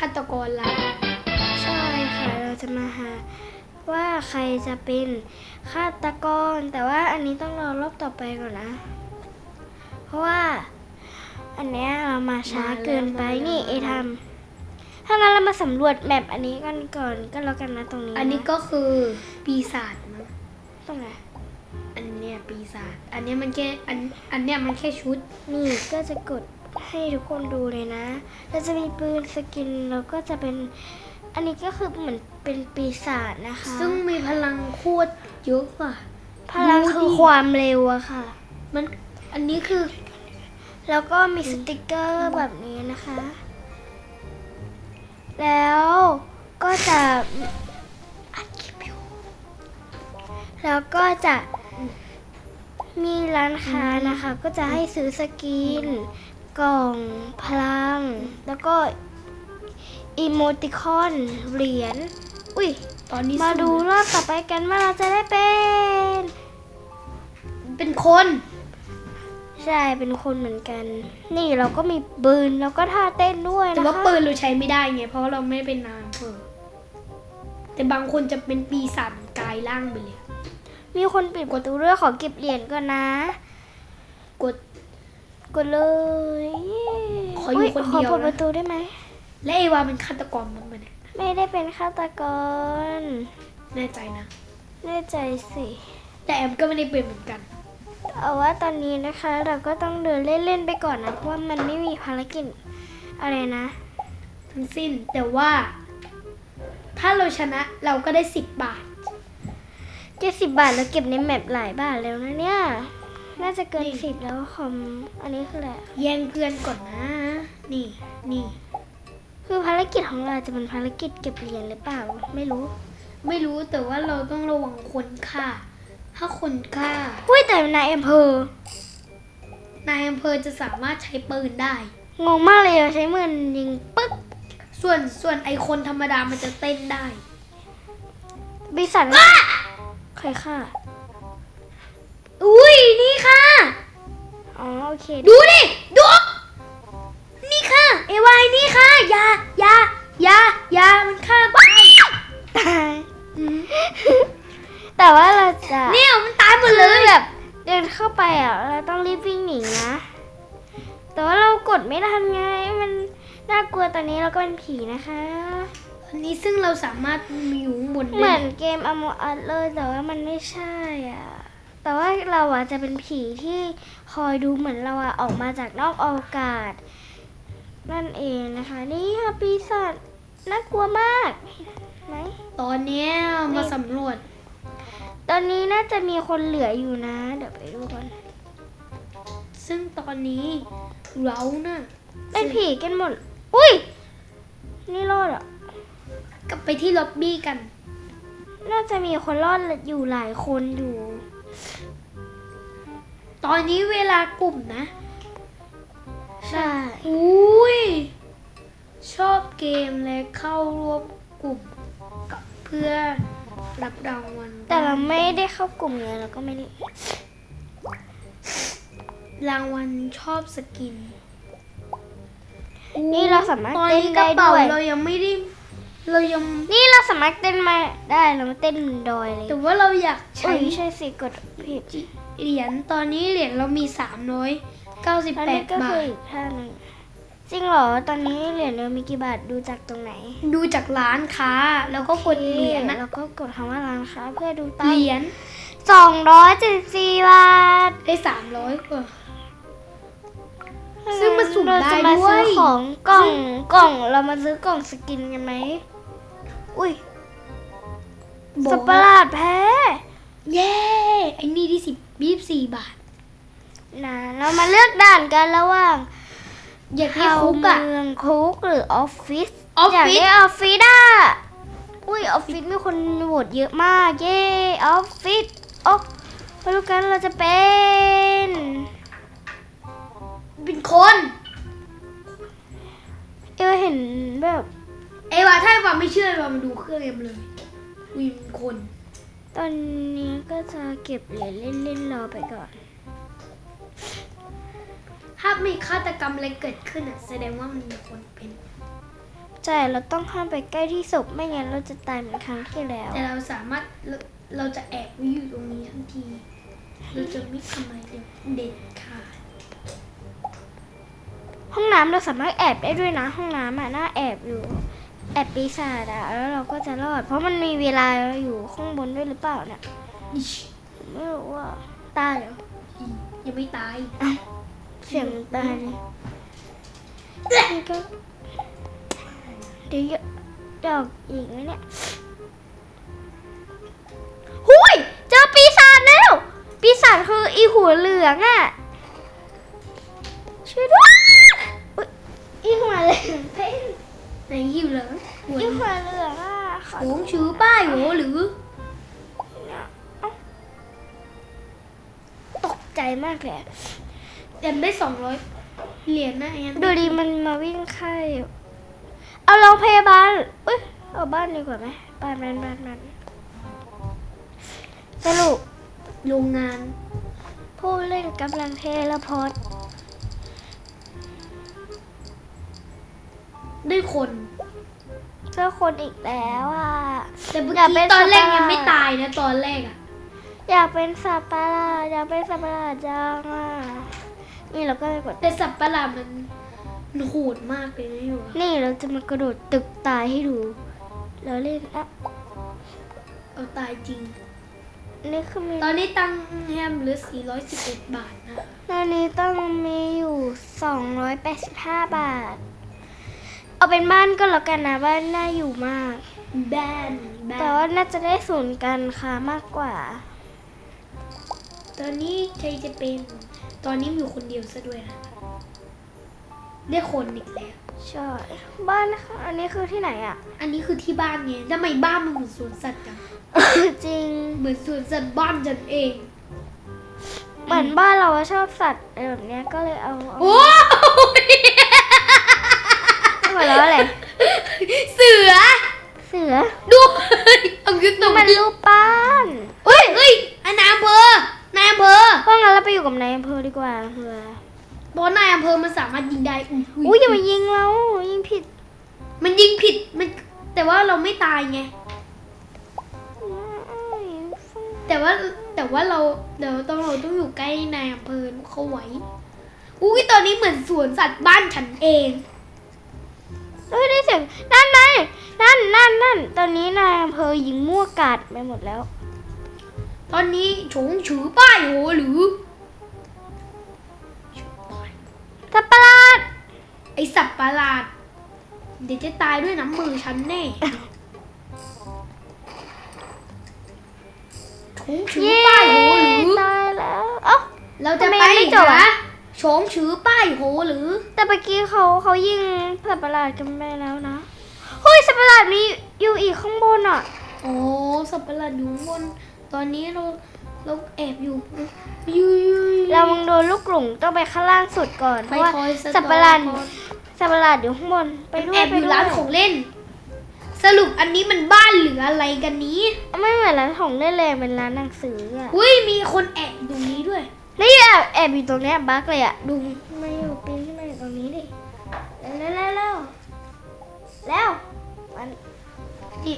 ฆาตกรเราใช่ค่ะเราจะมาหาว่าใครจะเป็นฆาตกร แต่ว่าอันนี้ต้องรอรอบต่อไปก่อนนะ เพราะว่า อันเนี้ยเรามาช้าเกินไปนี่เอทำถ้างั้นเรามาสำรวจแมปอันนี้กันก่อนก็แล้วกันนะตรงนี้อันนี้ก็คือปีศาจมั้งตรงไหนอันเนี้ยปีศาจอันเนี้ยมันแค่อันอันเนี้ยมันแค่ชุดนี่ก็จะกด ให้ทุกคนดูเลยนะ เราจะมีปืนสกินแล้วก็จะเป็น อันนี้ก็คือเหมือนเป็นปีศาจนะคะ ซึ่งมีพลังโคตรเยอะอะ พลังคือความเร็วอะค่ะ มัน อันนี้คือ แล้วก็มีสติกเกอร์แบบนี้นะคะ แล้วก็จะอัดคลิปอยู่ แล้วก็จะมีร้านค้านะคะ ก็จะให้ซื้อสกิน กล่องพลัง แล้วก็อีโมติคอนเหรียญอุ้ยตอนนี้มาดูสุ่รอบต่อไปกันว่าเราจะได้เป็น เป็นคน ใช่เป็นคนเหมือนกัน นี่เราก็มีปืนแล้วก็ท่าเต้นด้วยนะคะแต่ว่าปืนเราใช้ไม่ได้ไงเพราะเราไม่เป็นนางเพิ่แต่บางคนจะเป็นปีศาจกลายร่างไปเลย มีคนปิดประตูด้วยขอเก็บเหรียญก่อนนะ กด กดเลยขออยู่คนเดียวนะ ขอเปิดประตูได้ไหม และเอวาเป็นฆาตกรมั้งมันยไม่ได้เป็นฆาตกร แน่ใจนะ แน่ใจสิ แต่แอมก็ไม่ได้เป็นเหมือนกัน เอาว่าตอนนี้นะคะ เราก็ต้องเดินเล่นๆไปก่อนนะ เพราะว่ามันไม่มีภารกิจอะไรนะ ทั้งสิ้นแต่ว่า ถ้าเราชนะเราก็ได้สิบบาท เจ็ดสิบบาทแล้วเก็บในแมปหลายบาทแล้วนะเนี่ย น่าจะเกินนี่สิบแล้วคอมอันนี้คืออะไรแย่งเพื่อนก่อนนะ นี่นี่ คือภารกิจของเราจะเป็นภารกิจเก็บเหรียญหรือเปล่า ไม่รู้ ไม่รู้แต่ว่าเราต้องระวังคนฆ่าถ้าคนฆ่าอุ้ยแต่นายอำเภอนายอำเภอจะสามารถใช้ปืนได้ งงมากเลยอะใช้มือยิงปึ๊กส่วนส่วนไอคนธรรมดามันจะเต้นได้บิสันใครฆ่า อุ้ยนี่ค่ะ อ๋อโอเค ดูดิ ดู นี่ค่ะ เอวายนี่ค่ะอยาอยาอยาอยามันฆ่าไปตายแต่ว่าเราจะเนี่ยมันตายหมดคืเลอยแบบ เดินเข้าไปอะเราต้องรีบวิ่งหนีนะ แต่ว่าเรากดไม่ทันไง มันน่ากลัวตอนนี้เราก็เป็นผีนะคะ อันนี้ซึ่งเราสามารถมีอยู่ข้างบนเหมืได้อนเกมอมอัดเลยแต่ว่ามันไม่ใช่อะ แต่ว่าเราอะจะเป็นผีที่คอยดูเหมือนเราอะออกมาจากนอกอวกาศ นั่นเองนะคะ นี่ค่ะปีศาจน่ากลัวมากไหมตอนเนี้ยมาสำรวจ ตอนนี้น่าจะมีคนเหลืออยู่นะ เดี๋ยวไปดูก่อนซึ่งตอนนี้เราน่ะเป็นผีกันหมด อุ้ย นี่รอดอะ กลับไปที่ล็อบบี้กัน น่าจะมีคนรอดอยู่หลายคนอยู่ ตอนนี้เวลากลุ่มนะ ใช่ อุ้ย ชอบเกมเลยเข้าร่วมกลุ่มกับเพื่อรับรางวัลแต่เราไม่ได้เข้ากลุ่มไงเราก็ไม่ได้รางวัลชอบสกิน นี่เราสามารถตอนเต้นนี้กได้ระเป๋าด้วย เรายังไม่ได้ เรายังนี่เราสามารถเต้นมาได้เรามาเต้นดอยเลยแต่ว่าเราอยากเอ้ใช้ยไม่ใช่สิกดผิดเหรียญตอนนี้เหรียญเรามีสามร้อยเก้าสิบอันแปนี้ดก็บาคือทอีกท่าหนึ่งจริงเหรอตอนนี้เหรียญเรามีกี่บาทดูจากตรงไหน ดูจากร้านค้าแล้วก็กดเหรียญนะแล้วก็กดคำว่าร้านค้าเพื่อดูตั้เหงรียญสองร้อยเจ็ดสิบสี่บาทได้สามร้อยกว่าซึ่งมันสุ่มเราได้จะมาด้วยซื้อของกล่องกล่องเรามาซื้อกล่องสกินกันไหม อุ้ยบอสักตว์ประหว่าลาดแพ้ เย้ไอ้นี่ที่สิบยี่สิบสี่บาทนะเรามาเลือกด่านกันระหว่างอยากได้เข้าคุกอะเมืองคุกหรือออฟฟิศออฟฟิศอยากได้ออฟฟิศอะอุ้ยออฟฟิศมีคนโหวตเยอะมาก เย้ออฟฟิศโอ้มาดูกันเราจะเป็น เป็นคน เอวเห็นแบบ ไอ้ว่าถ้าไอ้ว่าไม่เชื่อไอ้ว่ามาดูเครื่องเอ็มเลยวินคน ตอนนี้ก็จะเก็บเหรียญเล่นๆรอไปก่อน ถ้ามีฆาตกรรมอะไรเกิดขึ้นอะ แสดงว่ามันมีคนเป็น ใช่เราต้องห้ามไปใกล้ที่ศพไม่งั้นเราจะตายเหมือนครั้งที่แล้ว แต่เราสามารถเราเราจะแอบไว้อยู่ตรงนี้ทันที เราจะไม่ทำอะไรเด็ดเด็ดขาด ห้องน้ำเราสามารถแอบได้ด้วยนะ ห้องน้ำอะน่าแอบอยู่ แอบปีศาจอะแล้วเราก็จะรอด เพราะมันมีเวลาอยู่ข้างบนด้วยหรือเปล่าเนี่ยอิชไม่รู้ว่าตายเหรออียังไม่ตายเสียงตายเลยนี่ก็เดี๋ยวดอกอีกไหมเนี่ยหุยเจอปีศาจแล้ว ปีศาจคืออีหัวเหลืองอะช่วยด้วยอุ๊ยอีหัวเหลืองเพ่น ไหนหิวเหรอหัวอีหัวเหลืองอะขอโหงชื่อป้ายโหหรือ ตกใจมากเลยแอมได้สองร้อยเหรียญนะแอมดูดีมันมาวิ่งไข่เอาโรงพยาบาลเอ้ยเอาบ้านดีกว่าไหมบ้านบ้านบ้านบ้านสรุปโรงงาน ผู้เล่นกำลังเทเลพอร์ต ได้คนเจอคนอีกแล้วอะ แต่เมื่ออยากเป็กี้นตอนแรกสัตว์ประหลาด ยังไม่ตายนะตอนแรกอะอยากเป็นสัตว์ประหลาดอยากเป็นสัตว์ประหลาดจังอะนี่เราก็ไปกด แต่สัตว์ประหลาดมันมันโหดมากเลยนะอยู่อะนี่เราจะมากระโดดตึกตายให้ดู เราเล่นอะเอาตายจริง นี่คือมีตอนนี้ตังค์แฮมเหลือ 411 บาทนะ ตอนนี้ต้องมีอยู่ 285 บาท เอาเป็นบ้านก็แล้วกันนะบ้านน่าอยู่มากแบนแบแต่นว่าน่าจะได้ศูนย์การค้ามากกว่า ตอนนี้ใครจะเป็น ตอนนี้มีอยู่คนเดียวซะด้วยนะได้คนอีกแล้วใช่บ้านนะคะอันนี้คือที่ไหนอะ อันนี้คือที่บ้านไงทำไมบ้านมันเหมือนสวนสัตว์จังจริงเหมือนสวนสัตว์บ้านฉันเองเหมือนบ้านเราอะชอบสัตว์อะไรแบบเนี้ยก็เลยเอาเอาโอ้ย หัวแล้วอะไร เสือ เสือ ดู เอายุตนี่งมันรูปบ้านเฮ้ยเฮ้ยอันนายอำเภอนายอำเภอเพราะงั้นเราไปอยู่กับนายอำเภอดีกว่าเผื่อเพราะนายอำเภอมันสามารถยิงได้อุ้ยอุ้ยอย่ามายิงเรายิงผิด มันยิงผิดมัน แต่ว่าเราไม่ตายไง แต่ว่าแต่ว่าเราเดี๋ยวต้องเราต้องอยู่ใกล้นายอำเภอเขาไว้อุ้ยตอนนี้เหมือนสวนสัตว์บ้านฉันเอง เฮ้ยได้เสียงนั่นไงนั่นนั่นนั่นตอนนี้นายอำเภอยิงมั่วกัดไปหมดแล้ว ตอนนี้ฉงฉือป้ายโหหรือสัตว์ประหลาดไอสัตว์ประหลาด เดี๋ยวจะตายด้วยน้ำมือฉันแน่ฉงฉือเย้ป้ายโหหรือตายแล้วเอ้าเราจะทำไมไปยังไม่จบหาอะ ฉงฉือป้ายโหหรือ แต่เมื่อกี้เขาเขายิงสัตว์ประหลาดกันไปแล้วนะเฮ้ยสัตว์ประหลาดมีอยู่อีกข้างบนอะ โอ้สัตว์ประหลาดอยู่ข้างบน ตอนนี้เราเราแอบอยู่ยูยูเรามึงโดนลูกหลงต้องไปข้างล่างสุดก่อนเพไปราะว่าคอยสัตว์ประหลาดสัตว์ประหลาดอยู่ข้างบนไปด้วแอยบไปอยู่ด้วยร้านของเล่น สรุปอันนี้มันบ้านหรืออะไรกันนี้ ไม่เหมือนร้านของเล่นเลยเป็นร้านหนังสืออะอุ้ยมีคนแอบอยู่ตรง นี้ด้วยนี่แอบแอบอยู่ตรงเนี้ยบั๊กเลยอะดูไม่อยู่ปีนขึ้นมาอยู่ตรงนี้ดิเร็วเร็วเร็วเร็วมันนี่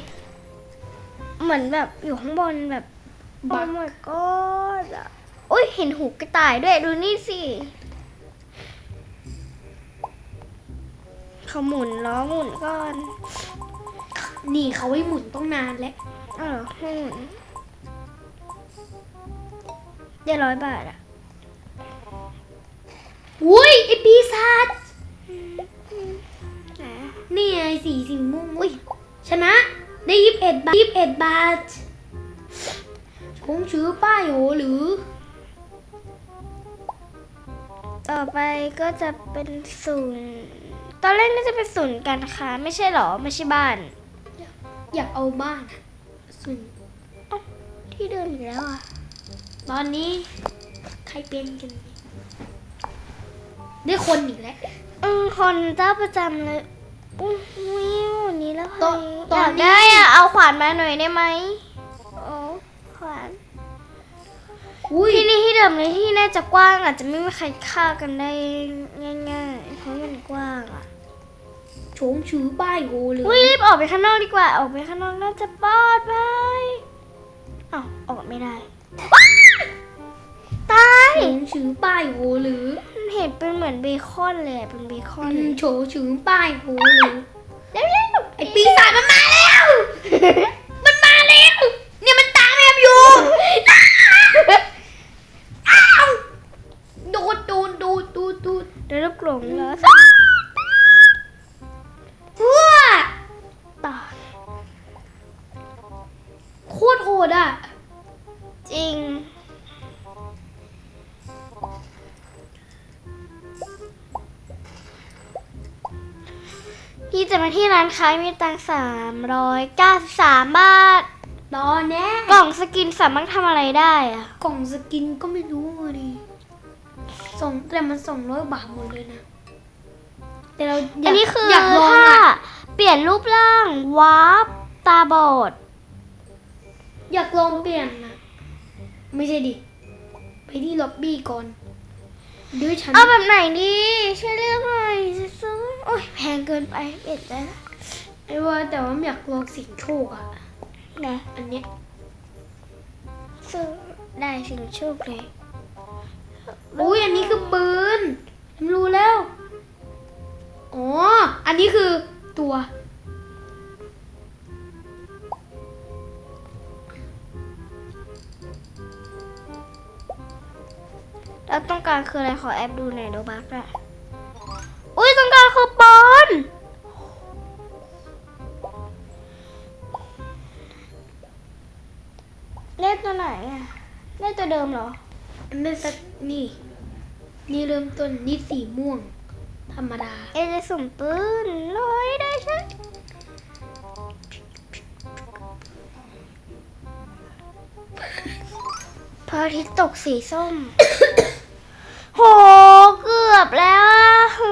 เหมือนแบบอยู่ข้างบนแบบบั๊โอ้ก my god อะโอ้ยเห็นหูกระต่ายด้วยดูนี่สิเขาหมุนล้อหมุนก่อนนี่เขาไว้หมุนต้องนานแล้วเออให้หมุนได้ร้อยบาทอะ อุ้ยไอปีศาจไหนอะนี่ไงสีสีม่วงอุ้ยชนะได้ยี่สิบเอ็ดบาทยี่สิบเอ็ดบาทคงชื่อป้ายโหหรือ ต่อไปก็จะเป็นศูนย์ตอนแรกน่าจะเป็นศูนย์การค้าไม่ใช่หรอ ไม่ใช่บ้าน อยากเอาบ้านอะซึ่งที่เดิมอีกแล้วอะ ตอนนี้ใครเป็นกัน ได้คนอีกแล้วอืมคนเจ้าประจำเลยอุ้ยวันนี้แล้วตอนตออนยากนี้ได้อะเอาขวานมาหน่อยได้ไหมโอ้ขวานอุ้ยที่นี่ที่เดิมเลยที่น่าจะกว้างอาจจะไม่มีใครฆ่ากันได้ง่ายๆเพราะมันกว้างอะโฉงชือป้ายโหหรืออุ้ยรีบออกไปข้างนอกดีกว่า ออกไปข้างนอกน่าจะปลอดภัยอ้าวออกไม่ได้ว้ายตายโฉงชือป้ายโหหรือ เห็นเป็นเหมือนเบคอนเลยอะเป็นเบคอนอืมโฉงชือป้ายโหหรือเร็วๆไอปีศาจมันมาแล้ว มันมาแล้ว เนี่ยมันตามแอบอยู่อ้าวดูดดูดดูดดูดดูด เดี๋ยวลูกหลงแล้วว้ พี่จะมาที่ร้านค้ามีตังสามร้อยเก้าสิบสามบาท ตอนแน่กล่องสกินสามารถทำอะไรได้อะกล่องสกินก็ไม่รู้อะดิส่งแต่มันส่งร้อยบาทหมดเลยนะ แต่เรายากอันนี้คืออยากลองถ้าอะเปลี่ยนรูปร่างวาร์ปตาบอด อยากลองเปลี่ยนนะไม่ใช่ดิ ไปที่ล็อบบี้ก่อน เดี๋ยวฉันเอาแบบไหนดีช่วยเลือกหน่อยจะซื้อโอ้ยแพงเกินไปเปลี่ยนใจละไอ้ว่าแต่ว่าอยากลองเสิ่งโชคอะนะอันเนี้ยซื้อได้สิ่งโชคเลยอุ้ยอันนี้คือปืนฉันรู้แล้วอ๋ออันนี้คือตัว แล้วต้องการคืออะไรขอแอปดูหน่อยโดบักอะอุ้ยต้องการคือปอนเล่นตัวไหนอะเล่นตัวเดิมเหรออันนี้สักนี่ นี่เริ่มต้นนี่สีม่วง ธรรมดา เอจะสุ่มปืนลอยได้ใช่พระอาทิตย์ตกสีส้มโหเกือ บแล้วอะหื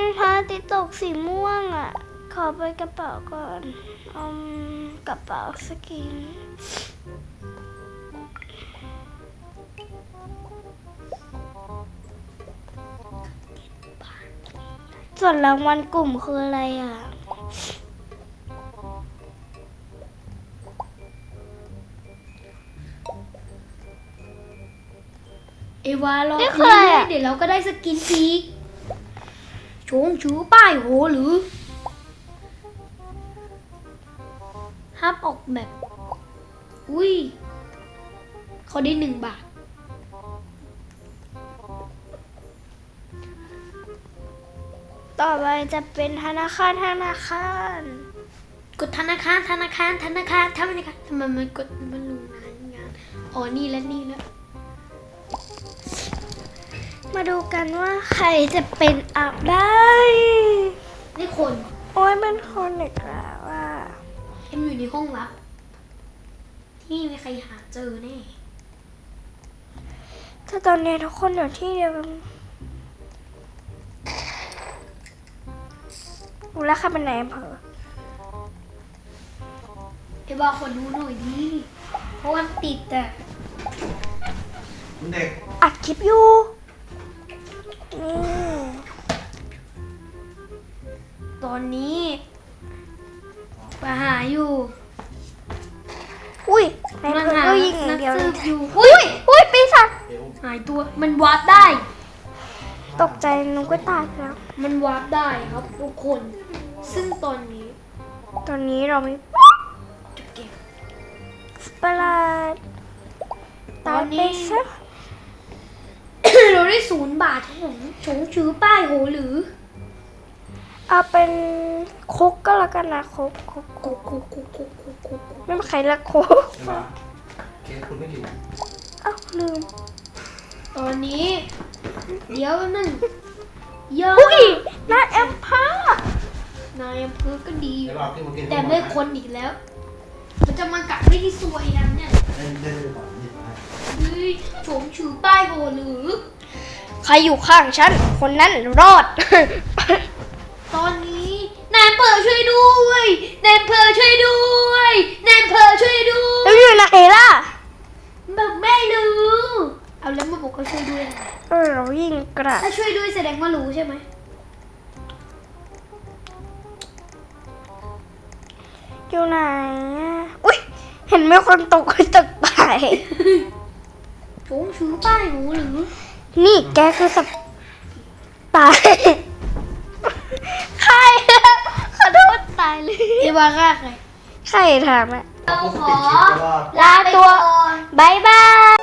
มพระอาทิตย์ตกสีม่วงอะ ขอไปกระเป๋าก่อนอืมกระเป๋าสกินส่วนรางวัลกลุ่มคืออะไรอะ เอวารอนี่คืออะไรอะ เดี๋ยวเราก็ได้สกินอีกโชงชูป้ายโหหรือห้ามออกแบบ อุ้ยเขาได้หนึ่งบาท ต่อไปจะเป็นธนาคารธนาคารกดธนาคารธนาคารธนาคารธนาคารทำไมมันกดมันลงนานงานอ๋อนี่แล้วนี่แล้ว มาดูกันว่าใครจะเป็นอับได้นี่คนโอ้ยเป็นคนอีกแล้วอะเอ็มอยู่ในห้องลับ ที่ไม่มีใครหาเจอแน่ถ้าตอนนี้ทุกคนอยู่ที่เดียวกันรู้แล้วค่ะเป็นไหนอำเภอเอวาขอดูหน่อยดิเพราะวันติดอะเด็กอัดคลิปอยู่นี่ ตอนนี้ไปหาอยู่ อุ้ยในกำลังเพื่อนหาก็ยิงอย่างเดียวนักเลสืยบอยู่ อุ้ยอุ้ยปีศาจเอวหายตัว มันวาร์ปได้ ตกใจนุ้ก็ตายไปแล้ว มันวาร์ปได้ครับทุกคน ซึ่งตอนนี้ตอนนี้เราไม่จะเก็บประหลาดตอนนี้ตายไปซะ เราได้ศูนย์บาทครับผมชงชื้อป้ายโหหรือ เอาเป็นคุกก็แล้วกันนะคุกคุกโกโกโกโกโกโกโกไม่มีใครรักคุกใช่ไหมเคสคุณไม่อยู่เอ้าลืมตอนนี้ เดี๋ยวแป๊บนึงเยอะอุ้ยนายแอมพานายอำเภอก็ดี เดี๋ยวราขึ้นมากินแต่ไม่คนอีกแล้ว มันจะมากัดไม่ที่ซวยกันเนี่ยเล่นเล่นไปก่อนหยิบมา เฮ้ยโฉงชือป้ายโหหรือ ใครอยู่ข้างฉัน คนนั้นรอด ตอนนี้นายอำเภอช่วยด้วยนายอำเภอช่วยด้วยนายอำเภอช่วยด้วแล้วยอยู่ไหนล่ะ แบบไม่รู้เอาแล้วมาบอกเขาช่วยด้วยเออเรายิงกระถ้าช่วยด้วยแสดงว่ารู้ใช่ไหมอยู่ไหนอะอุ้ยเห็นไหมคนตกตกไปโอ้ชูป้ายหนูหรือ นี่แกคือสปตายใครอะขอโทษตายเลยเอวาร่าใครใครถามอะเราขอปิดคลิปแล้วก็ลาตัวบายบาย